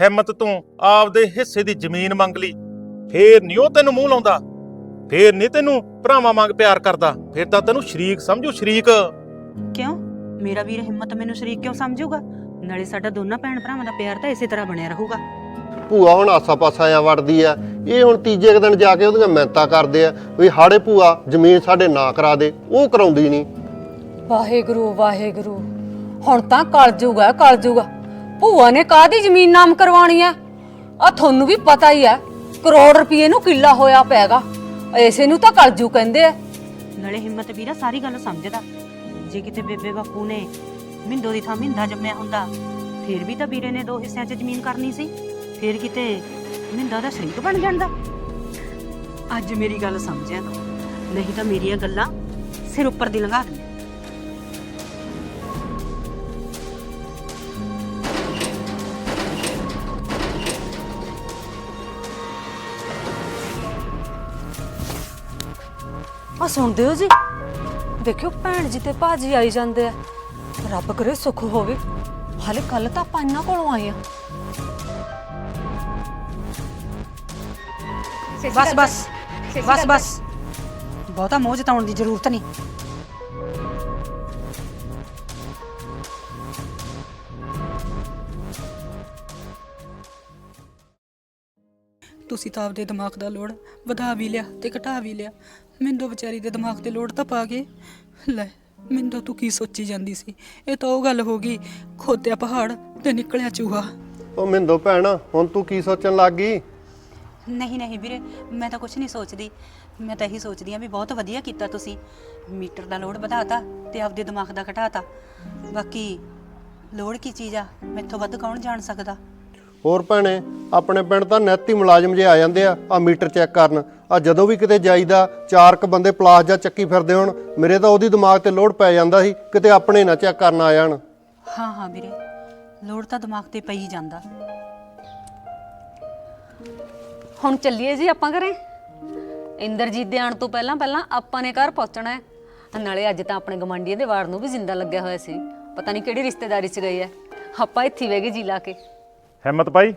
ਹਿੰਮਤ ਤੂੰ ਆਪਦੇ ਹਿੱਸੇ ਦੀ ਜ਼ਮੀਨ ਮੰਗ ਲਈ। ਫੇਰ ਨਹੀਂ ਉਹ ਤੈਨੂੰ ਮੂੰਹ ਲਾਉਂਦਾ ਫੇਰ ਨਹੀਂ ਤੈਨੂੰ ਭਰਾਵਾਂ ਵਾਂਗ ਪਿਆਰ ਕਰਦਾ ਫੇਰ ਤਾਂ ਤੈਨੂੰ ਸ਼ਰੀਕ ਸਮਝੂ ਸ਼ਰੀਕ। ਕਿਉਂ? ਮੇਰਾ ਵੀਰ ਹਿੰਮਤ ਮੈਨੂੰ ਸ਼ਰੀਕ ਕਿਉਂ ਸਮਝੂਗਾ? ਨਾਲੇ ਸਾਡਾ ਦੋਨਾਂ ਭੈਣ ਭਰਾਵਾਂ ਦਾ ਪਿਆਰ ਤਾਂ ਇਸੇ ਤਰ੍ਹਾਂ ਬਣਿਆ ਰਹੂਗਾ। ਭੂਆ ਹੁਣ ਆਸਾ-ਪਾਸਾ ਆ ਵੜਦੀ ਆ ਇਹ ਹੁਣ ਤੀਜੇ ਦਿਨ ਜਾ ਕੇ ਉਹਦੀਆਂ ਮਿਹਨਤਾਂ ਕਰਦੇ ਆ ਵੀ ਹਾੜੇ ਭੂਆ ਜ਼ਮੀਨ ਸਾਡੇ ਨਾਂ ਕਰਾ ਦੇ ਉਹ ਕਰਾਉਂਦੀ ਨਹੀਂ ਵਾਹਿਗੁਰੂ ਵਾਹਿਗੁਰੂ। ਹੁਣ ਤਾਂ ਕਲਜੂਗਾ ਹੈ, ਕਲਜੂਗਾ ਭੂਆ ਨੇ ਕਾਹਦੀ ਜ਼ਮੀਨ ਨਾਮ ਕਰਵਾਉਣੀ ਆ ਆ ਤੁਹਾਨੂੰ ਵੀ ਪਤਾ ਹੀ ਆ ਕਰੋੜ ਰੁਪਏ ਨੂੰ ਕਿੱਲਾ ਹੋਇਆ ਪੈਗਾ। ਐਸੇ ਨੂੰ ਤਾਂ ਕਲਜੂ ਕਹਿੰਦੇ ਆ ਨਾਲੇ ਹਿੰਮਤ ਵੀਰਾ ਸਾਰੀ ਗੱਲ ਸਮਝਦਾ। ਜੇ ਕਿਤੇ ਬੇਬੇ ਬਾਪੂ ਨੇ ਮਿੰਦੋ ਦੀ ਥਾਂ ਮਿੰਦਾ ਜੰਮਿਆ ਹੁੰਦਾ, ਫੇਰ ਵੀ ਤਾਂ ਵੀਰੇ ਨੇ ਦੋ ਹਿੱਸਿਆਂ 'ਚ ਜ਼ਮੀਨ ਕਰਨੀ ਸੀ। ਫਿਰ ਕਿਤੇ ਮਿੰਦਾ ਦਾ ਸ਼ਰੀਕ ਬਣ ਜਾਂਦਾ। ਅੱਜ ਮੇਰੀ ਗੱਲ ਸਮਝਿਆ ਤੂੰ। ਨਹੀਂ ਤਾਂ ਮੇਰੀਆਂ ਗੱਲਾਂ ਸਿਰ ਉੱਪਰ ਦੀ ਲੰਘਾ ਦੇ ਆ ਸੁਣਦੇ ਹੋ ਜੀ? ਦੇਖਿਓ ਭੈਣ ਜੀ ਤੇ ਭਾਜੀ ਆਈ ਜਾਂਦੇ ਆ। ਰੱਬ ਕਰੇ ਸੁੱਖ ਹੋਵੇ। ਹਾਲੇ ਕੱਲ ਤਾਂ ਆਪਾਂ ਇਹਨਾਂ ਕੋਲੋਂ ਆਏ ਆ। ਬਸ ਬਸ ਬਸ ਬਸ। ਬਹੁਤਾ ਮੋਹ ਜਤਾਉਣ ਦੀ ਜ਼ਰੂਰਤ ਨਹੀਂ। ਤੁਸੀਂ ਤਾਂ ਆਪਦੇ ਦਿਮਾਗ ਦਾ ਲੋਡ ਵਧਾ ਵੀ ਲਿਆ ਤੇ ਘਟਾ ਵੀ ਲਿਆ। ਮਿੰਦੋ ਵਿਚਾਰੀ ਦੇ ਦਿਮਾਗ ਤੇ ਲੋਡ ਤਾਂ ਪਾ ਗਏ। ਲੈ ਮਿੰਦੋ ਤੂੰ ਕੀ ਸੋਚੀ ਜਾਂਦੀ ਸੀ? ਇਹ ਤਾਂ ਉਹ ਗੱਲ ਹੋ ਗਈ ਖੋਦਿਆ ਪਹਾੜ ਤੇ ਨਿਕਲਿਆ ਚੂਹਾ। ਉਹ ਮਿੰਦੋ ਭੈਣ ਹੁਣ ਤੂੰ ਕੀ ਸੋਚਣ ਲੱਗ ਗਈ? ਨਹੀਂ ਨਹੀਂ ਵੀਰੇ ਮੈਂ ਤਾਂ ਕੁਝ ਨਹੀਂ ਸੋਚਦੀ। ਮੈਂ ਤਾਂ ਇਹੀ ਸੋਚਦੀ ਆ ਵੀ ਬਹੁਤ ਵਧੀਆ ਕੀਤਾ ਤੁਸੀਂ। ਮੀਟਰ ਦਾ ਲੋਡ ਵਧਾਤਾ ਤੇ ਆਪਦੇ ਦਿਮਾਗ ਦਾ ਘਟਾਤਾ। ਬਾਕੀ ਲੋਡ ਕੀ ਚੀਜ਼ ਆ? ਮੈਥੋਂ ਵੱਧ ਕੌਣ ਜਾਣ ਸਕਦਾ? ਹੋਰ ਭੈਣੇ, ਆਪਣੇ ਪਿੰਡ ਤਾਂ ਨੈਤੀ ਮੁਲਾਜ਼ਮ ਜੇ ਆ ਜਾਂਦੇ ਆ ਆ ਮੀਟਰ ਚੈੱਕ ਕਰਨ। ਆ ਜਦੋਂ ਵੀ ਕਿਤੇ ਜਾਈਦਾ, ਚਾਰ ਕ ਬੰਦੇ ਪਲਾਸ ਜਾਂ ਚੱਕੀ ਫਿਰਦੇ ਹੁਣ, ਮੇਰੇ ਤਾਂ ਉਹਦੀ ਦਿਮਾਗ ਤੇ ਲੋਡ ਪੈ ਜਾਂਦਾ ਸੀ, ਕਿਤੇ ਆਪਣੇ ਨਾ ਚੈੱਕ ਕਰਨ ਆ ਜਾਣ। ਹਾਂ ਹਾਂ ਵੀਰੇ ਲੋਡ ਤਾਂ ਦਿਮਾਗ ਤੇ ਪਈ ਜਾਂਦਾ। ਹੁਣ ਚੱਲੀਏ ਜੀ ਆਪਾਂ ਘਰੇ। ਇੰਦਰਜੀਤ ਦੇ ਆਉਣ ਤੋਂ ਪਹਿਲਾਂ ਪਹਿਲਾਂ ਆਪਾਂ ਨੇ ਘਰ ਪਹੁੰਚਣਾ ਹੈ। ਨਾਲੇ ਅੱਜ ਤਾਂ ਆਪਣੇ ਗਮੰਡੀਆਂ ਦੇ ਵਾਰ ਨੂੰ ਵੀ ਜ਼ਿੰਦਾ ਲੱਗਿਆ ਹੋਇਆ ਸੀ। ਪਤਾ ਨਹੀਂ ਕਿਹੜੀ ਰਿਸ਼ਤੇਦਾਰੀ 'ਚ ਗਏ ਹੈ ਆਪਾਂ ਇੱਥੇ ਹੀ ਬਹਿ ਗਏ ਜੀ ਲਾ ਕੇ। ਹਿੰਮਤ ਭਾਈ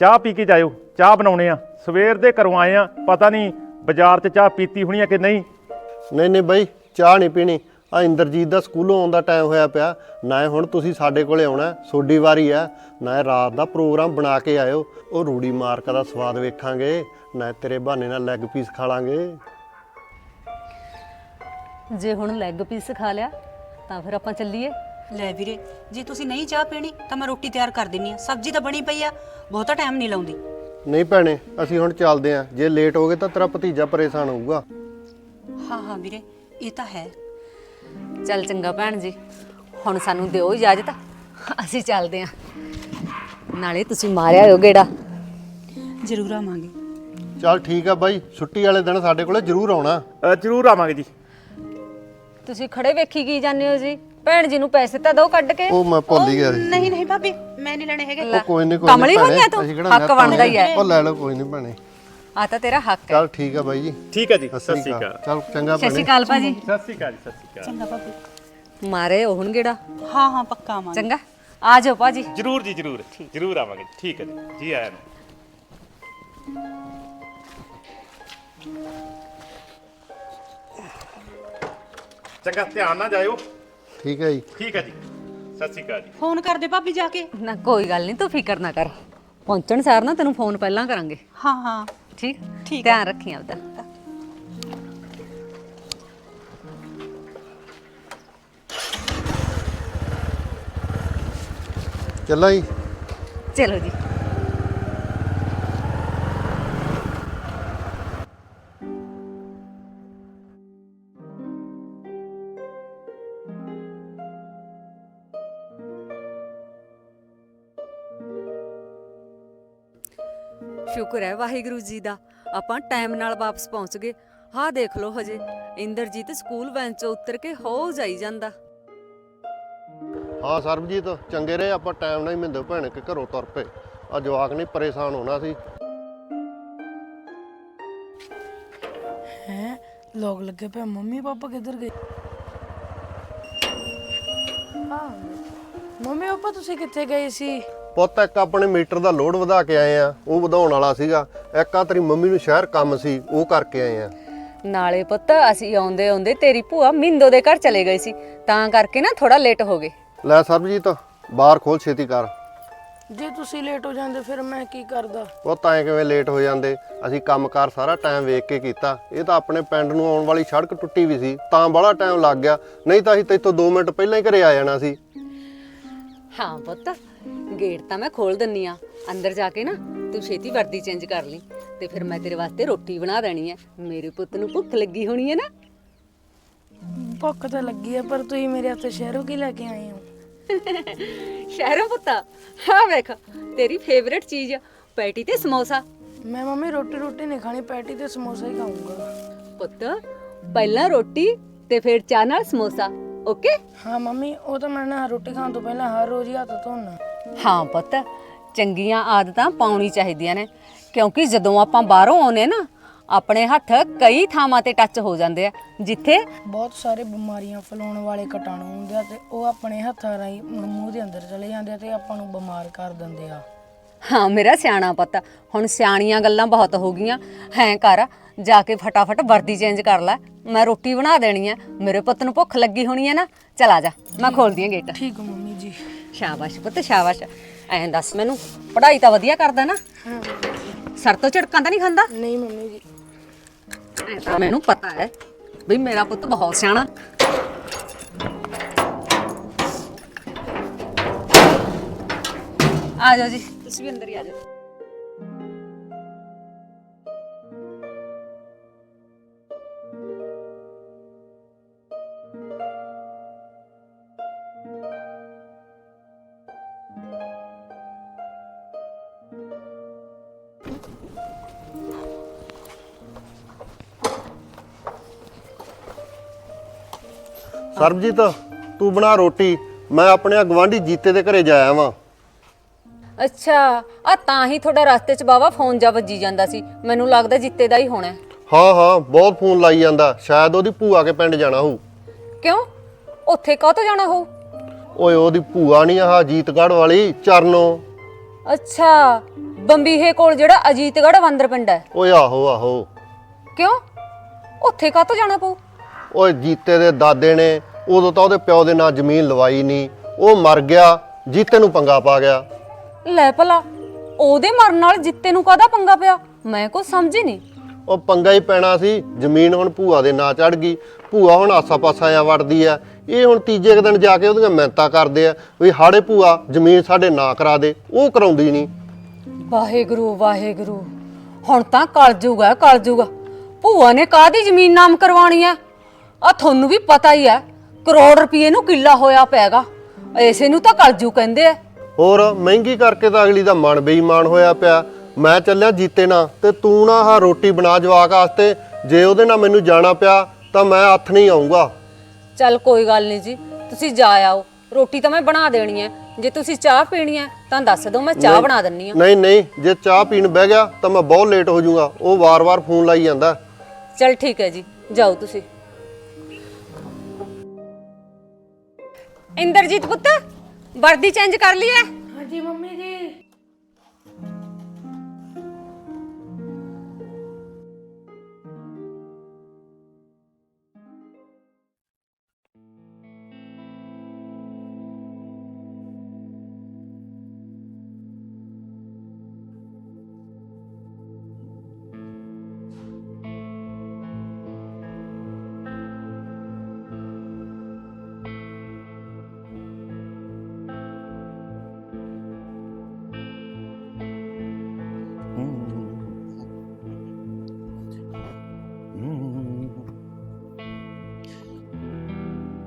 ਚਾਹ ਪੀ ਕੇ ਜਾਇਓ। ਚਾਹ ਬਣਾਉਣੇ ਆ। ਸਵੇਰ ਦੇ ਘਰੋਂ ਆਏ ਆ। ਪਤਾ ਨਹੀਂ ਬਾਜ਼ਾਰ 'ਚ ਚਾਹ ਪੀਤੀ ਹੋਣੀ ਆ ਕਿ ਨਹੀਂ। ਨਹੀਂ ਨਹੀਂ ਬਾਈ ਚਾਹ ਨਹੀਂ ਪੀਣੀ। ਆ ਇੰਦਰਜੀਤ ਦਾ ਸਕੂਲੋਂ ਆਉਣ ਦਾ ਟਾਈਮ ਹੋਇਆ ਪਿਆ। ਨਾ ਹੁਣ ਤੁਸੀਂ ਸਾਡੇ ਕੋਲੇ ਆਉਣਾ। ਸੋਡੀ ਵਾਰੀ ਆ। ਨਾ ਇਹ ਰਾਤ ਦਾ ਪ੍ਰੋਗਰਾਮ ਬਣਾ ਕੇ ਆਇਓ। ਉਹ ਰੂੜੀ ਮਾਰਕਾ ਦਾ ਸਵਾਦ ਵੇਖਾਂਗੇ। ਨਾ ਤੇਰੇ ਬਹਾਨੇ ਨਾਲ ਲੈਗ ਪੀਸ ਖਾ ਲਾਂਗੇ। ਜੇ ਹੁਣ ਲੈਗ ਪੀਸ ਖਾ ਲਿਆ ਤਾਂ ਫਿਰ ਆਪਾਂ ਚੱਲੀਏ। ਲੈ ਵੀਰੇ ਜੇ ਤੁਸੀਂ ਨਹੀਂ ਚਾਹ ਪੀਣੀ ਤਾਂ ਮੈਂ ਰੋਟੀ ਤਿਆਰ ਕਰ ਦਿੰਨੀ ਆ। ਸਬਜ਼ੀ ਤਾਂ ਬਣੀ ਪਈ ਆ ਬਹੁਤਾ ਟਾਈਮ ਨਹੀਂ ਲਾਉਂਦੀ। ਨਹੀਂ ਭੈਣੇ ਅਸੀਂ ਹੁਣ ਚੱਲਦੇ ਆਂ। ਜੇ ਲੇਟ ਹੋ ਗਏ ਤਾਂ ਤੇਰਾ ਭਤੀਜਾ ਪਰੇਸ਼ਾਨ ਹੋਊਗਾ। ਹਾਂ ਹਾਂ ਵੀਰੇ ਇਹ ਤਾਂ ਹੈ। ਚੱਲ ਚੰਗਾ ਭੈਣ ਜੀ ਹੁਣ ਸਾਨੂੰ ਦਿਓ ਇਜਾਜ਼ਤ। ਅਸੀਂ ਚੱਲਦੇ ਆਂ। ਨਾਲੇ ਤੁਸੀਂ ਮਾਰਿਆ ਹੋ ਗੇੜਾ। ਜ਼ਰੂਰ ਆਵਾਂਗੇ। ਚੱਲ ਠੀਕ ਆ ਬਾਈ ਛੁੱਟੀ ਵਾਲੇ ਦਿਨ ਸਾਡੇ ਕੋਲੇ ਜ਼ਰੂਰ ਆਉਣਾ। ਅ, ਜ਼ਰੂਰ ਆਵਾਂਗੇ ਜੀ। ਤੁਸੀਂ ਖੜੇ ਵੇਖੀ ਕੀ ਜਾਂਦੇ ਹੋ ਜੀ? ਭੈਣ ਜੀ ਨੂੰ ਪੈਸੇ ਤਾਂ ਦਿਓ ਕੱਢ ਕੇ। ਉਹ ਮੈਂ ਭੁੱਲ ਹੀ ਗਿਆ ਸੀ। ਨਹੀਂ ਨਹੀਂ ਭਾਬੀ ਮੈਂ ਨਹੀਂ ਲੈਣੇ ਹੈਗੇ। ਉਹ ਕੋਈ ਨਹੀਂ ਕੋਈ ਕਮਲੀ ਨੀ ਹੋਈ ਐ ਤੂੰ? ਅਸੀਂ ਕਿਹੜਾ ਹੱਕ ਬਣਦਾ ਹੀ ਐ। ਉਹ ਲੈ ਲਓ ਕੋਈ ਨਹੀਂ ਭੈਣੇ। ਆ ਤਾਂ ਤੇਰਾ ਹੱਕ ਹੈ। ਚੱਲ ਠੀਕ ਆ ਬਾਈ ਜੀ। ਠੀਕ ਹੈ ਜੀ ਸਤਿ ਸ਼੍ਰੀ ਅਕਾਲ। ਚੱਲ ਚੰਗਾ ਸਤਿ ਸ਼੍ਰੀ ਭੈਣੇ। ਅਕਾਲ ਭਾਜੀ। ਸਤਿ ਸ਼੍ਰੀ ਅਕਾਲ ਜੀ ਸਤਿ ਸ਼੍ਰੀ ਅਕਾਲ। ਚੰਗਾ ਭਾਬੀ। ਮਾਰੇ ਉਹ ਹੁਣ ਗੇੜਾ ਹਾਂ ਹਾਂ ਪੱਕਾ ਆਵਾਂਗੇ ਚੰਗਾ। ਆ ਜਾਓ ਭਾਜੀ। ਜ਼ਰੂਰ ਜੀ ਜ਼ਰੂਰ। ਜ਼ਰੂਰ ਆਵਾਂਗੇ। ਜੀ। ਠੀਕ ਹੈ ਜੀ। ਜੀ ਆਇਆਂ ਨੂੰ। ਚੰਗਾ ਧਿਆਨ ਨਾਲ ਜਾਇਓ। ਠੀਕ ਹੈ ਜੀ। ਠੀਕ ਹੈ ਜੀ। ਸਤਿ ਸ਼੍ਰੀ ਅਕਾਲ ਜੀ। ਫੋਨ ਕਰਦੇ ਭਾਬੀ ਜਾ ਕੇ। ਨਾ ਕੋਈ ਗੱਲ ਨਹੀਂ ਤੂੰ ਫਿਕਰ ਨਾ ਕਰ। ਪਹੁੰਚਣ ਸਾਰ ਨਾ ਤੈਨੂੰ ਫੋਨ ਪਹਿਲਾਂ ਕਰਾਂਗੇ। ਹਾਂ ਹਾਂ। ਠੀਕ? ਠੀਕ ਧਿਆਨ ਰੱਖੀ ਆਪਦਾ। ਚੱਲਾਂ ਜੀ। ਚਲੋ ਜੀ। ਸ਼ੁਕਰ ਹੈ ਵਾਹਿਗੁਰੂ ਜੀ ਦਾ। ਆਪਾਂ ਟਾਈਮ ਨਾਲ ਵਾਪਸ ਪਹੁੰਚ ਗਏ। ਹਾਂ ਦੇਖ ਲਓ ਹਜੇ। ਇੰਦਰਜੀਤ ਸਕੂਲ ਵੈਨ ਚੋਂ ਉਤਰ ਕੇ ਹੋ ਜਾਈ ਜਾਂਦਾ। ਹਾਂ ਸਰਬਜੀਤ ਚੰਗੇ ਰਹੇ। ਆਪਾਂ ਟਾਈਮ ਨਾਲ ਹੀ ਮਿੰਦੇ ਭੈਣ ਕੇ ਘਰੋਂ ਤੁਰ ਪਏ। ਆ ਜਵਾਕ ਨਹੀਂ ਪਰੇਸ਼ਾਨ ਹੋਣਾ ਸੀ। ਹੈ? ਲੋਕ ਲੱਗੇ ਪਏ ਮੰਮੀ ਪਾਪਾ ਕਿੱਧਰ ਗਏ? ਹਾਂ ਮੰਮੀ ਪਾਪਾ ਤੁਸੀਂ ਕਿੱਥੇ ਗਏ ਸੀ? ਪੁੱਤ ਇੱਕ ਆਪਣੇ ਮੀਟਰ ਦਾ ਲੋਡ ਵਧਾ ਕੇ ਆਏ ਆ ਉਹ ਵਧਾਉਣ ਵਾਲਾ ਸੀਗਾ। ਇੱਕ ਆ ਤੇਰੀ ਮੰਮੀ ਨੂੰ ਸ਼ਹਿਰ ਕੰਮ ਸੀ ਉਹ ਕਰਕੇ ਆਏ ਆ। ਨਾਲੇ ਪੁੱਤ ਅਸੀਂ ਆਉਂਦੇ ਆਉਂਦੇ ਤੇਰੀ ਭੂਆ ਮਿੰਦੋ ਦੇ ਘਰ ਚਲੇ ਗਏ ਸੀ ਤਾਂ ਕਰਕੇ ਨਾ ਥੋੜਾ ਲੇਟ ਹੋ ਗਏ। ਲੈ ਸਰਬਜੀਤ ਬਾਹਰ ਖੋਲ ਛੇਤੀ ਕਰ। ਜੇ ਤੁਸੀਂ ਲੇਟ ਹੋ ਜਾਂਦੇ ਫਿਰ ਮੈਂ ਕੀ ਕਰਦਾ? ਉਹ ਤਾਂ ਐਂ ਕਿਵੇਂ ਲੇਟ ਹੋ ਜਾਂਦੇ? ਅਸੀਂ ਕੰਮਕਾਰ ਸਾਰਾ ਟਾਈਮ ਵੇਖ ਕੇ ਕੀਤਾ। ਇਹ ਤਾਂ ਆਪਣੇ ਪਿੰਡ ਨੂੰ ਆਉਣ ਵਾਲੀ ਸੜਕ ਟੁੱਟੀ ਵੀ ਸੀ ਤਾਂ ਬੜਾ ਟਾਈਮ ਲੱਗ ਗਿਆ। ਨਹੀਂ ਤਾਂ ਅਸੀਂ ਤੇਥੋਂ 2 ਮਿੰਟ ਪਹਿਲਾਂ ਹੀ ਘਰੇ ਆ ਜਾਣਾ ਸੀ। ਹਾਂ ਪੁੱਤ ਗੇਟ ਤਾਂ ਮੈਂ ਖੋਲ ਦਿੰਨੀ ਆ। ਅੰਦਰ ਜਾ ਕੇ ਨਾ ਤੂੰ ਛੇਤੀ ਵਰਦੀ ਚੇਂਜ ਕਰ ਲਈ ਤੇ ਫਿਰ ਮੈਂ ਤੇਰੇ ਵਾਸਤੇ ਰੋਟੀ ਬਣਾ ਦੇਣੀ ਹੈ ਮੇਰੇ ਪੁੱਤ ਨੂੰ ਭੁੱਖ ਲੱਗੀ ਹੋਣੀ ਹੈ ਨਾ। ਭੁੱਖ ਤਾਂ ਲੱਗੀ ਆ ਪਰ ਤੁਸੀਂ ਮੇਰੇ ਹੱਥ ਸ਼ਹਿਰੋਂ ਕੀ ਲੈ ਕੇ ਆਏ ਹੋ? ਸ਼ਹਿਰੋਂ ਪੁੱਤਾ? ਹਾਂ ਵੇਖ ਤੇਰੀ ਫੇਵਰੇਟ ਚੀਜ਼ ਪੈਟੀ ਤੇ ਸਮੋਸਾ। ਮੈਂ ਮੰਮੀ ਰੋਟੀ ਰੋਟੀ ਨਹੀਂ ਖਾਣੀ ਪੈਟੀ ਤੇ ਸਮੋਸਾ ਹੀ ਖਾਊਂਗਾ। ਪੁੱਤ ਪਹਿਲਾਂ ਰੋਟੀ ਤੇ ਫਿਰ ਚਾਹ ਨਾਲ ਸਮੋਸਾ ਓਕੇ ਹਾਂ ਮੰਮੀ ਉਹ ਤਾਂ ਮੈਂ ਨਾ ਰੋਟੀ ਖਾਣ ਤੋਂ ਪਹਿਲਾਂ ਹਰ ਰੋਜ਼ ਹੀ ਹੱਥ ਧੋਣਾ ਹਾਂ ਪੁੱਤ ਚੰਗੀਆਂ ਆਦਤਾਂ ਪਾਉਣੀ ਚਾਹੀਦੀਆਂ ਨੇ ਕਿਉਂਕਿ ਜਦੋਂ ਆਪਾਂ ਬਾਹਰੋਂ ਆਉਨੇ ਨਾ ਆਪਣੇ ਹੱਥ ਕਈ ਥਾਵਾਂ ਤੇ ਟੱਚ ਹੋ ਜਾਂਦੇ ਆ ਜਿੱਥੇ ਬਹੁਤ ਸਾਰੇ ਬਿਮਾਰੀਆਂ ਫੈਲਾਉਣ ਵਾਲੇ ਕੀਟਾਣੂ ਹੁੰਦੇ ਆ ਤੇ ਉਹ ਆਪਣੇ ਹੱਥਾਂ ਰਾਹੀਂ ਮੂੰਹ ਦੇ ਅੰਦਰ ਚਲੇ ਜਾਂਦੇ ਆ ਤੇ ਆਪਾਂ ਨੂੰ ਬਿਮਾਰ ਕਰ ਦਿੰਦੇ ਆ। ਹਾਂ ਮੇਰਾ ਸਿਆਣਾ ਪੁੱਤ ਹੁਣ ਸਿਆਣੀਆਂ ਗੱਲਾਂ ਬਹੁਤ ਹੋ ਗਈਆਂ ਹੈਂ ਕਰ ਜਾ ਕੇ ਫਟਾਫਟ ਵਰਦੀ ਚੇਂਜ ਕਰ ਲੈ ਮੈਂ ਰੋਟੀ ਬਣਾ ਦੇਣੀ ਆ ਮੇਰੇ ਪੁੱਤ ਨੂੰ ਭੁੱਖ ਲੱਗੀ ਹੋਣੀ ਹੈ ਨਾ ਚਲ ਜਾ ਮੈਂ ਖੋਲਦੀ ਆ ਗੇਟ ਠੀਕ ਮੰਮੀ ਜੀ। ਸ਼ਾਬਾਸ਼ ਪੁੱਤ ਸ਼ਾਬਾਸ਼। ਐਂ ਦੱਸ ਮੈਨੂੰ ਪੜ੍ਹਾਈ ਤਾਂ ਵਧੀਆ ਕਰਦਾ ਨਾ। ਹਾਂ। ਸਰ ਤੋਂ ਝਟਕਾਂ ਤਾਂ ਨਹੀਂ ਖਾਂਦਾ? ਨਹੀਂ ਮੰਮੀ ਜੀ। ਐਂ ਤਾਂ ਮੈਨੂੰ ਪਤਾ ਹੈ ਵੀ ਮੇਰਾ ਪੁੱਤ ਬਹੁਤ ਸਿਆਣਾ। ਆ ਜਾਓ ਜੀ ਤੁਸੀਂ ਵੀ ਅੰਦਰ ਹੀ ਆ ਜਾਓ। ਸਰਬਜੀਤ ਤੂੰ ਬਣਾ ਰੋਟੀ। ਮੈਂ ਆਪਣੇ ਗਵਾਂਢੀ ਜੀਤੇ ਦੇ ਘਰੇ ਜਾਇਆ ਵਾਂ ਅੱਛਾ ਆ ਤਾਂ ਹੀ ਤੁਹਾਡਾ ਰਸਤੇ 'ਚ ਬਾਵਾ ਫੋਨ ਜਾ ਵੱਜੀ ਜਾਂਦਾ ਸੀ। ਮੈਨੂੰ ਲੱਗਦਾ ਜਿੱਤੇ ਦਾ ਹੀ ਹੋਣਾ ਹੈ। ਹਾਂ ਹਾਂ ਬਹੁਤ ਫੋਨ ਲਾਈ ਜਾਂਦਾ। ਸ਼ਾਇਦ ਉਹਦੀ ਭੂਆ ਕੇ ਪਿੰਡ ਜਾਣਾ ਹੋਊ। ਕਿਉਂ? ਉੱਥੇ ਕਾਹ ਤੋਂ ਜਾਣਾ ਹੋਊ? ਓਏ ਉਹਦੀ ਭੂਆ ਨਹੀਂ ਆਹ ਜੀਤਗੜ੍ਹ ਵਾਲੀ ਚਰਨੋ। ਅੱਛਾ ਬੰਬੀਹੇ ਕੋਲ ਜਿਹੜਾ ਅਜੀਤਗੜ੍ਹ ਬੰਦਰ ਪਿੰਡ ਹੈ। ਓਏ ਆਹੋ ਆਹੋ। ਕਿਉਂ? ਉੱਥੇ ਕਾਹ ਤੋਂ ਜਾਣਾ ਪਊ? ਓਏ ਜੀਤੇ ਦੇ ਦਾਦੇ ਨੇ ਉਦੋਂ ਤਾਂ ਉਹਦੇ ਪਿਓ ਦੇ ਨਾਂ ਜ਼ਮੀਨ ਲਵਾਈ ਨਹੀਂ। ਉਹ ਮਰ ਗਿਆ ਜੀਤੇ ਨੂੰ ਪੰਗਾ ਪਾ ਗਿਆ। ਲੈ ਭਲਾ ਉਹਦੇ ਮਰਨ ਨਾਲ ਜਿੱਤੇ ਨੂੰ ਕਾਹਦਾ ਪੰਗਾ ਪਿਆ? ਮੈਂ ਕੁਝ ਸਮਝੀ ਨਹੀਂ। ਉਹ ਪੰਗਾ ਹੀ ਪੈਣਾ ਸੀ ਜ਼ਮੀਨ ਹੁਣ ਭੂਆ ਦੇ ਨਾਂ ਚੜ ਗਈ। ਭੂਆ ਹੁਣ ਆਸਾ-ਪਾਸਾ ਆ ਵੜਦੀ ਆ। ਇਹ ਹੁਣ ਤੀਜੇ ਕੁ ਦਿਨ ਜਾ ਕੇ ਉਹਦੀਆਂ ਮਿਹਨਤਾਂ ਕਰਦੇ ਆ ਵੀ ਹਾੜੇ ਭੂਆ ਜ਼ਮੀਨ ਸਾਡੇ ਨਾਂ ਕਰਾ ਦੇ। ਉਹ ਕਰਾਉਂਦੀ ਨਹੀਂ। ਵਾਹਿਗੁਰੂ ਵਾਹਿਗੁਰੂ। ਹੁਣ ਤਾਂ ਕਲਜੂਗਾ ਹੈ, ਕਲਜੂਗਾ ਭੂਆ ਨੇ ਕਾਹਦੀ ਜ਼ਮੀਨ ਨਾਮ ਕਰਵਾਉਣੀ ਐ ਆ ਤੁਹਾਨੂੰ ਵੀ ਪਤਾ ਹੀ ਐ ਕਰੋੜ ਰੁਪਏ ਨੂੰ ਕਿੱਲਾ ਹੋਇਆ ਪੈਗਾ। ਐਸੇ ਨੂੰ ਤਾਂ ਕਲਜੂ ਕਹਿੰਦੇ ਐ ਹੋਰ ਮਹਿੰਗੀ ਕਰਕੇ ਤਾਂ ਅਗਲੀ ਦਾ ਮਨ ਬੇਈਮਾਨ ਹੋਇਆ ਪਿਆ। ਮੈਂ ਚੱਲਿਆ ਜੀਤੇ ਨਾਲ ਤੇ ਤੂੰ ਨਾ ਆਹ ਰੋਟੀ ਬਣਾ ਜਵਾਕ ਵਾਸਤੇ। ਜੇ ਉਹਦੇ ਨਾਲ ਮੈਨੂੰ ਜਾਣਾ ਪਿਆ ਤਾਂ ਮੈਂ ਹੱਥ ਨਹੀਂ ਆਉਂਗਾ ਚੱਲ ਕੋਈ ਗੱਲ ਨਹੀਂ ਜੀ ਤੁਸੀਂ ਜਾ ਆਓ। ਰੋਟੀ ਤਾਂ ਮੈਂ ਬਣਾ ਦੇਣੀ ਐ ਜੇ ਤੁਸੀਂ ਚਾਹ ਪੀਣੀ ਐ ਤਾਂ ਦੱਸ ਦਿਓ ਮੈਂ ਚਾਹ ਬਣਾ ਦਿੰਨੀ ਆ। ਨਹੀਂ ਨਹੀਂ ਜੇ ਚਾਹ ਪੀਣ ਬਹਿ ਗਿਆ ਤਾਂ ਮੈਂ ਬਹੁਤ ਲੇਟ ਹੋ ਜਾਊਗਾ ਉਹ ਵਾਰ-ਵਾਰ ਫੋਨ ਲਾਈ ਜਾਂਦਾ। ਚੱਲ ਠੀਕ ਹੈ ਜੀ ਜਾਓ ਤੁਸੀਂ। ਇੰਦਰਜੀਤ ਪੁੱਤ ਵਰਦੀ ਚੇਂਜ ਕਰ ਲਈ ਐ ਹਾਂਜੀ ਮੰਮੀ।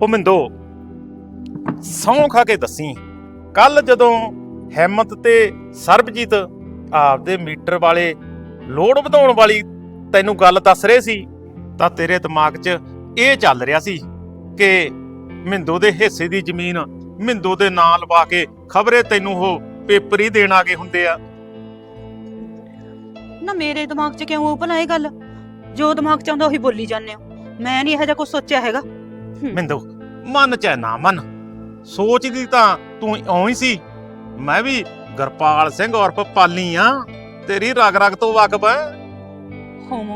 ਜੀ ਉਹ ਮਿੰਦੋ ਸਹੁੰ ਖਾ ਕੇ ਦੱਸੀ ਕੱਲ ਜਦੋਂ ਹਿੰਮਤ ਤੇ ਸਰਬਜੀਤ ਆਪਦੇ ਮੀਟਰ ਵਾਲੇ ਲੋਡ ਵਧਾਉਣ ਵਾਲੀ ਤੈਨੂੰ ਗੱਲ ਦੱਸ ਰਹੇ ਸੀ ਤਾਂ ਤੇਰੇ ਦਿਮਾਗ 'ਚ ਇਹ ਚੱਲ ਰਿਹਾ ਸੀ ਕਿ ਮਿੰਦੋ ਦੇ ਹਿੱਸੇ ਦੀ ਜ਼ਮੀਨ ਮਿੰਦੋ ਦੇ ਨਾਂ ਲਵਾ ਕੇ ਖਬਰੇ ਤੈਨੂੰ ਉਹ ਪੇਪਰ ਹੀ ਦੇਣ ਆ ਗਏ ਹੁੰਦੇ ਆ। ਨਾ ਮੇਰੇ ਦਿਮਾਗ 'ਚ ਕਿਉਂ ਭਲਾ ਇਹ ਗੱਲ? ਜੋ ਦਿਮਾਗ 'ਚ ਆਉਂਦਾ ਉਹੀ ਬੋਲੀ ਜਾਂਦੇ ਹੋ। ਮੈਂ ਨਹੀਂ ਇਹੋ ਜਿਹਾ ਕੁਝ ਸੋਚਿਆ ਹੈਗਾ। ਮਿੰਦੋ ਮਨ ਚ ਨਾ ਮਨ। ਸੋਚਦੀ ਤਾਂ ਤੂੰ ਇਉਂ ਹੀ ਸੀ। ਮੈਂ ਵੀ ਗਰਪਾਲ ਸਿੰਘ ਉਰਫ ਪਾਲੀ ਆ। ਤੇਰੀ ਰਗ ਰਗ ਤੋਂ ਵਾਕਫ ਐ।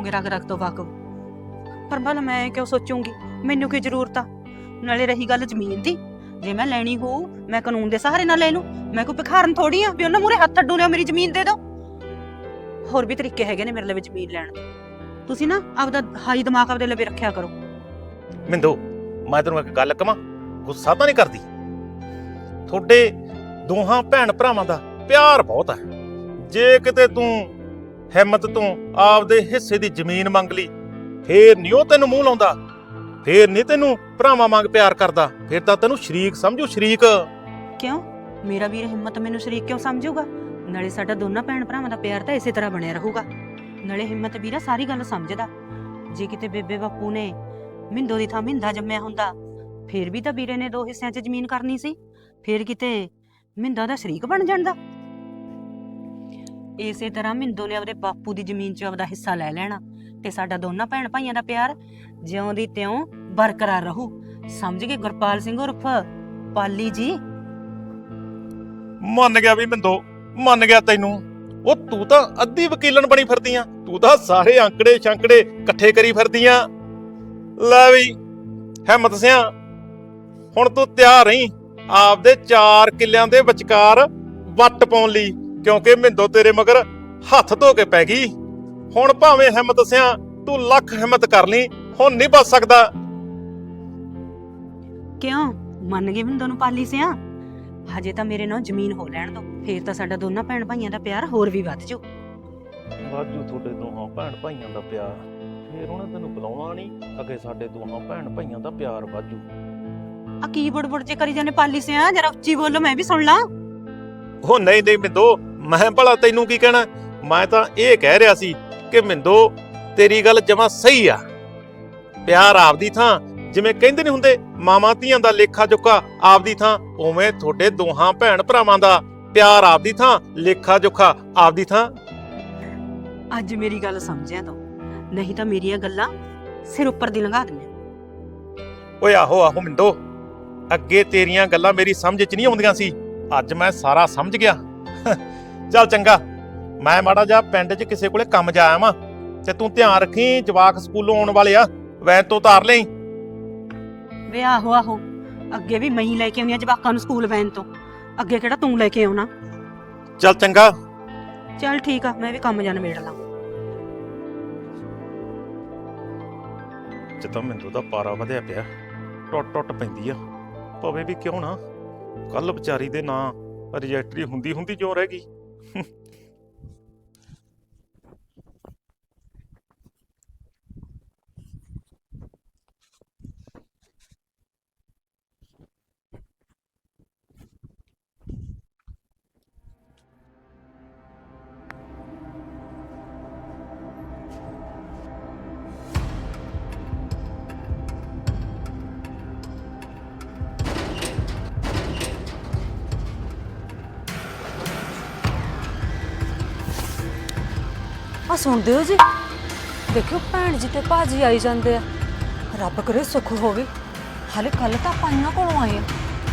ਰਗ ਰਗ ਤੋਂ ਵਾਕਫ। ਪਰ ਭਲਾ ਮੈਂ ਕਿਉਂ ਸੋਚੂੰਗੀ? ਮੈਨੂੰ ਕੀ ਜ਼ਰੂਰਤ ਆ? ਨਾਲੇ ਰਹੀ ਗੱਲ ਜ਼ਮੀਨ ਦੀ। ਜੇ ਮੈਂ ਲੈਣੀ ਹੋਊ ਮੈਂ ਕਾਨੂੰਨ ਦੇ ਸਹਾਰੇ ਨਾਲ ਲੈ ਲੂੰ। ਮੈਂ ਕੋਈ ਭਿਖਾਰਨ ਥੋੜੀ ਆ ਵੀ ਉਹਨਾਂ ਮੂਰੇ ਹੱਥ ਅੱਡੂ ਲਿਓ ਮੇਰੀ ਜ਼ਮੀਨ ਦੇ ਦਿਓ। ਹੋਰ ਵੀ ਤਰੀਕੇ ਹੈਗੇ ਨੇ ਮੇਰੇ ਲਈ ਜ਼ਮੀਨ ਲੈਣ ਦੇ। ਤੁਸੀਂ ਨਾ ਆਪਦਾ ਹਾਈ ਦਿਮਾਗ ਆਪਦੇ ਲਵੇ ਰੱਖਿਆ ਕਰੋ। ਮਿੰਦੋ ਮੈਂ ਤੈਨੂੰ ਇੱਕ ਗੱਲ ਕਵਾਂ, ਗੁੱਸਾ ਤਾਂ ਨਹੀਂ ਕਰਦੀ। ਤੁਹਾਡੇ ਦੋਹਾਂ ਭੈਣ ਭਰਾਵਾਂ ਦਾ ਪਿਆਰ ਬਹੁਤ ਹੈ ਜੇ ਕਿਤੇ ਤੂੰ ਹਿੰਮਤ ਤੋਂ ਆਪਦੇ ਹਿੱਸੇ ਦੀ ਜ਼ਮੀਨ ਮੰਗ ਲਈ, ਫੇਰ ਨਹੀਂ ਉਹ ਤੈਨੂੰ ਮੂੰਹ ਲਾਉਂਦਾ, ਫੇਰ ਨਹੀਂ ਤੈਨੂੰ ਭਰਾਵਾਂ ਵਾਂਗ ਪਿਆਰ ਕਰਦਾ, ਫੇਰ ਤਾਂ ਤੈਨੂੰ ਸ਼ਰੀਕ ਸਮਝੂ, ਸ਼ਰੀਕ। ਕਿਉਂ? ਮੇਰਾ ਵੀਰ ਹਿੰਮਤ ਮੈਨੂੰ ਸ਼ਰੀਕ ਕਿਉਂ ਸਮਝੂਗਾ? ਨਾਲੇ ਸਾਡਾ ਦੋਨਾਂ ਭੈਣ ਭਰਾਵਾਂ ਦਾ ਪਿਆਰ ਤਾਂ ਇਸੇ ਤਰ੍ਹਾਂ ਬਣਿਆ ਰਹੂਗਾ। ਨਾਲੇ ਹਿੰਮਤ ਵੀਰਾ ਸਾਰੀ ਗੱਲ ਸਮਝਦਾ। ਜੇ ਕਿਤੇ ਬੇਬੇ ਬਾਪੂ ਨੇ ਮਿੰਦੋ ਦੀ ਥਾਂ ਮਿੰਦਾ ਜੰਮਿਆ ਹੁੰਦਾ। ਫੇਰ ਵੀ ਤਾਂ ਵੀਰੇ ਨੇ ਦੋ ਹਿੱਸਿਆਂ 'ਚ ਜ਼ਮੀਨ ਕਰਨੀ ਸੀ। ਫੇਰ ਕਿਤੇ ਮਿੰਦਾ ਦਾ ਸ਼ਰੀਕ ਬਣ ਜਾਂਦਾ ਇਸੇ ਤਰ੍ਹਾਂ ਮਿੰਦੋ ਨੇ ਆਪਦੇ ਬਾਪੂ ਦੀ ਜ਼ਮੀਨ 'ਚ ਆਪਦਾ ਹਿੱਸਾ ਲੈ ਲੈਣਾ ਤੇ ਸਾਡਾ ਦੋਨਾਂ ਭੈਣ ਭਾਈਆਂ ਦਾ ਪਿਆਰ ਜਿਉਂ ਦੀ ਤਿਉਂ ਬਰਕਰਾਰ ਰਹੂ। ਸਮਝ ਗਏ ਗੁਰਪਾਲ ਸਿੰਘ ਉਰਫ? ਪਾਲੀ ਜੀ? ਮੰਨ ਗਿਆ ਵੀ ਮਿੰਦੋ, ਮੰਨ ਗਿਆ ਤੈਨੂੰ। ਉਹ ਤੂੰ ਤਾਂ ਅੱਧੀ ਵਕੀਲਣ ਬਣੀ ਫਿਰਦੀ ਆ। ਤੂੰ ਤਾਂ ਸਾਰੇ ਅੰਕੜੇ ਛੰਕੜੇ ਇਕੱਠੇ ਕਰੀ ਫਿਰਦੀ ਆ। ਲੈ ਵੀ ਹਿੰਮਤ ਸਿਆ। ਹੁਣ ਤੂੰ ਤਿਆਰ ਰਹੀਂ ਆਪਦੇ 4 ਕਿੱਲਿਆਂ ਦੇ ਵਿਚਕਾਰ ਵੱਟ ਪਾਉਣ ਲਈ ਕਿਉਂਕਿ ਮਿੰਦੋ ਤੇਰੇ ਮਗਰ ਹੱਥ ਧੋ ਕੇ ਪੈ ਗਈ। ਹੁਣ ਭਾਵੇਂ ਹਿੰਮਤ ਸਿਆ ਤੂੰ ਲੱਖ ਹਿੰਮਤ ਕਰ ਲਈ ਹੁਣ ਨਹੀਂ ਬਚ ਸਕਦਾ। ਕਿਉਂ? ਮੰਨ ਗਏ ਮਿੰਦੋ ਨੂੰ ਪਾਲੀ ਸਿਆ? ਹਜੇ ਤਾਂ ਮੇਰੇ ਨਾਲ ਜ਼ਮੀਨ ਹੋ ਲੈਣ ਦੋ। ਫੇਰ ਤਾਂ ਸਾਡਾ ਦੋਨਾਂ ਭੈਣ ਭਾਈਆਂ ਦਾ ਪਿਆਰ ਹੋਰ ਵੀ ਵੱਧ ਜਾਊ। ਵਾਜੂ ਤੁਹਾਡੇ ਦੋਹਾਂ ਭੈਣ ਭਾਈਆਂ ਦਾ ਪਿਆਰ। ਫੇਰ ਉਹਨੇ ਤੈਨੂੰ ਬੁਲਾਉਣਾ ਨਹੀਂ। ਅੱਗੇ ਸਾਡੇ ਦੋਹਾਂ ਭੈਣ ਭਾਈਆਂ ਦਾ ਪਿਆਰ ਵਾਜੂ। ਆ ਕੀ ਬੁੜਬੁੜ ਜੇ ਕਰੀ ਜਾਂਦੇ ਪਾਲੀ ਸਿਆ? ਜਰਾ ਉੱਚੀ ਬੋਲੋ ਮੈਂ ਵੀ ਸੁਣ ਲਾਂ। ਉਹ ਨਹੀਂ ਨਹੀਂ ਮਿੰਦੋ ਮੈਂ ਭਲਾ ਤੈਨੂੰ ਕੀ ਕਹਿਣਾ? ਮੈਂ ਤਾਂ ਇਹ ਕਹਿ ਰਿਹਾ ਸੀ ਕਿ ਮਿੰਦੋ ਤੇਰੀ ਗੱਲ ਜਮਾ ਸਹੀ ਆ। ਪਿਆਰ ਆਪਦੀ ਥਾਂ ਜਿਵੇਂ ਕਹਿੰਦੇ ਨਹੀਂ ਹੁੰਦੇ ਮਾਮਾ ਧੀਆਂ ਦਾ ਲੇਖਾ ਜੋਖਾ ਆਪਦੀ ਥਾਂ ਉਵੇਂ ਤੁਹਾਡੇ ਦੋਹਾਂ ਭੈਣ ਭਰਾਵਾਂ ਦਾ ਪਿਆਰ ਆਪਦੀ ਥਾਂ ਲੇਖਾ ਜੋਖਾ ਆਪਦੀ ਥਾਂ। ਅੱਜ ਮੇਰੀ ਗੱਲ ਸਮਝਿਆ ਤੂੰ? ਨਹੀਂ ਤਾਂ ਮੇਰੀਆਂ ਗੱਲਾਂ ਸਿਰ ਉੱਪਰ ਦੀ ਲੰਘਾ ਦਿੰਦੇ ਓਏ ਆਹੋ ਆਹੋ ਮਿੰਦੋ ਅੱਗੇ ਤੇਰੀਆਂ ਗੱਲਾਂ ਮੇਰੀ ਸਮਝ 'ਚ ਨਹੀਂ ਆਉਂਦੀਆਂ ਸੀ। ਅੱਜ ਮੈਂ ਸਾਰਾ ਸਮਝ ਗਿਆ। ਚੱਲ ਚੰਗਾ। ਮੈਂ ਮਾੜਾ ਜਿਹਾ ਪਿੰਡ 'ਚ ਕਿਸੇ ਕੋਲੇ ਕੰਮ ਜਾ ਆਇਆ ਵਾਂ ਤੇ ਤੂੰ ਧਿਆਨ ਰੱਖੀ ਜਵਾਕ ਸਕੂਲੋਂ ਆਉਣ ਵਾਲੇ ਆ। ਵੈਨ ਤੋਂ ਉਤਾਰ ਲਈ। ਵੇ ਆਹੋ ਆਹੋ। ਅੱਗੇ ਵੀ ਮੈਂ ਹੀ ਲੈ ਕੇ ਆਉਂਦੀ ਆ ਜਵਾਕਾਂ ਨੂੰ ਸਕੂਲ ਵੈਨ ਤੋਂ। ਅੱਗੇ ਕਿਹੜਾ ਤੂੰ ਲੈ ਕੇ ਆਉਣਾ? ਚੱਲ ਚੰਗਾ। ਚੱਲ ਠੀਕ ਆ ਮੈਂ ਵੀ ਕੰਮ ਜਾਣ ਮੇੜ ਲਾਂ। ਅੱਜ ਤਾਂ ਮੈਨੂੰ ਦਾ ਪਾਰਾ ਵਧਿਆ ਪਿਆ। ਟੁੱਟ ਟੁੱਟ ਪੈਂਦੀ ਆ। ਪਵੇ ਵੀ ਕਿਉਂ ਨਾ। ਕੱਲ ਵਿਚਾਰੀ ਦੇ ਨਾਂ ਰਜਿਸਟਰੀ ਹੁੰਦੀ ਹੁੰਦੀ ਕਿਉਂ ਰਹਿ ਗਈ? ਆ ਸੁਣਦੇ ਹੋ ਜੀ? ਦੇਖਿਓ ਭੈਣ ਜੀ ਤੇ ਭਾਜੀ ਆਈ ਜਾਂਦੇ ਆ। ਰੱਬ ਕਰੇ ਸੁੱਖ ਹੋਵੇ। ਹਾਲੇ ਕੱਲ ਤਾਂ ਆਪਾਂ ਇਹਨਾਂ ਕੋਲੋਂ ਆਏ ਆ।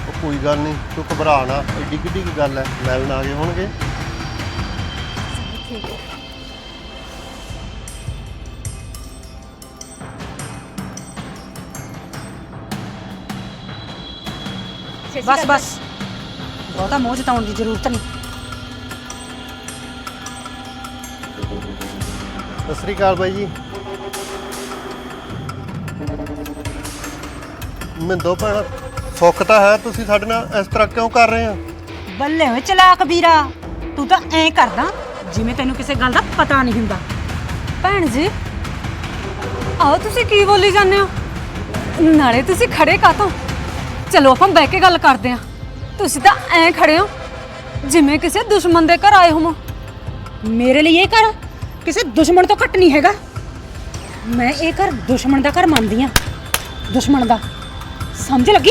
ਉਹ ਕੋਈ ਗੱਲ ਨਹੀਂ ਤੂੰ ਘਬਰਾ ਨਾ। ਐਡੀ ਕਿੱਡੀ ਕੀ ਗੱਲ ਹੈ? ਮਿਲਣ ਆ ਗਏ ਹੋਣਗੇ। ਠੀਕ ਹੈ। ਬਸ ਬਸ। ਬਹੁਤਾ ਮੋਹ ਜਤਾਉਣ ਦੀ ਜ਼ਰੂਰਤ ਨਹੀਂ। ਸਤਿ ਸ੍ਰੀ ਅਕਾਲ ਬਾਈ ਜੀ। ਮਿੰਦੋ ਭੈਣ, ਸੁੱਖ ਤਾਂ ਹੈ, ਤੁਸੀਂ ਸਾਡੇ ਨਾਲ ਇਸ ਤਰ੍ਹਾਂ ਕਿਉਂ ਕਰ ਰਹੇ ਹੋ ਬੱਲੇ ਓਏ ਚਲਾਕ ਵੀਰਾ, ਤੂੰ ਤਾਂ ਐਂ ਕਰਦਾ, ਜਿਵੇਂ ਤੈਨੂੰ ਕਿਸੇ ਗੱਲ ਦਾ ਪਤਾ ਨਹੀਂ ਹੁੰਦਾ। ਭੈਣ ਜੀ ਆਓ ਤੁਸੀਂ ਕੀ ਬੋਲੀ ਜਾਂਦੇ ਹੋ? ਨਾਲੇ ਤੁਸੀਂ ਖੜੇ ਕਾਤੋਂ ਚਲੋ ਆਪਾਂ ਬਹਿ ਕੇ ਗੱਲ ਕਰਦੇ ਹਾਂ। ਤੁਸੀਂ ਤਾਂ ਐਂ ਖੜੇ ਹੋ, ਜਿਵੇਂ ਕਿਸੇ ਦੁਸ਼ਮਣ ਦੇ ਘਰ ਆਏ ਹੋਵੋ। ਮੇਰੇ ਲਈ ਇਹ ਘਰ ਕਿਸੇ ਦੁਸ਼ਮਣ ਤੋਂ ਘੱਟ ਨਹੀਂ ਹੈਗਾ। ਮੈਂ ਇਹ ਘਰ ਦੁਸ਼ਮਣ ਦਾ ਘਰ ਮੰਨਦੀ ਆ ਦੁਸ਼ਮਣ ਦਾ। ਸਮਝ ਲੱਗੀ?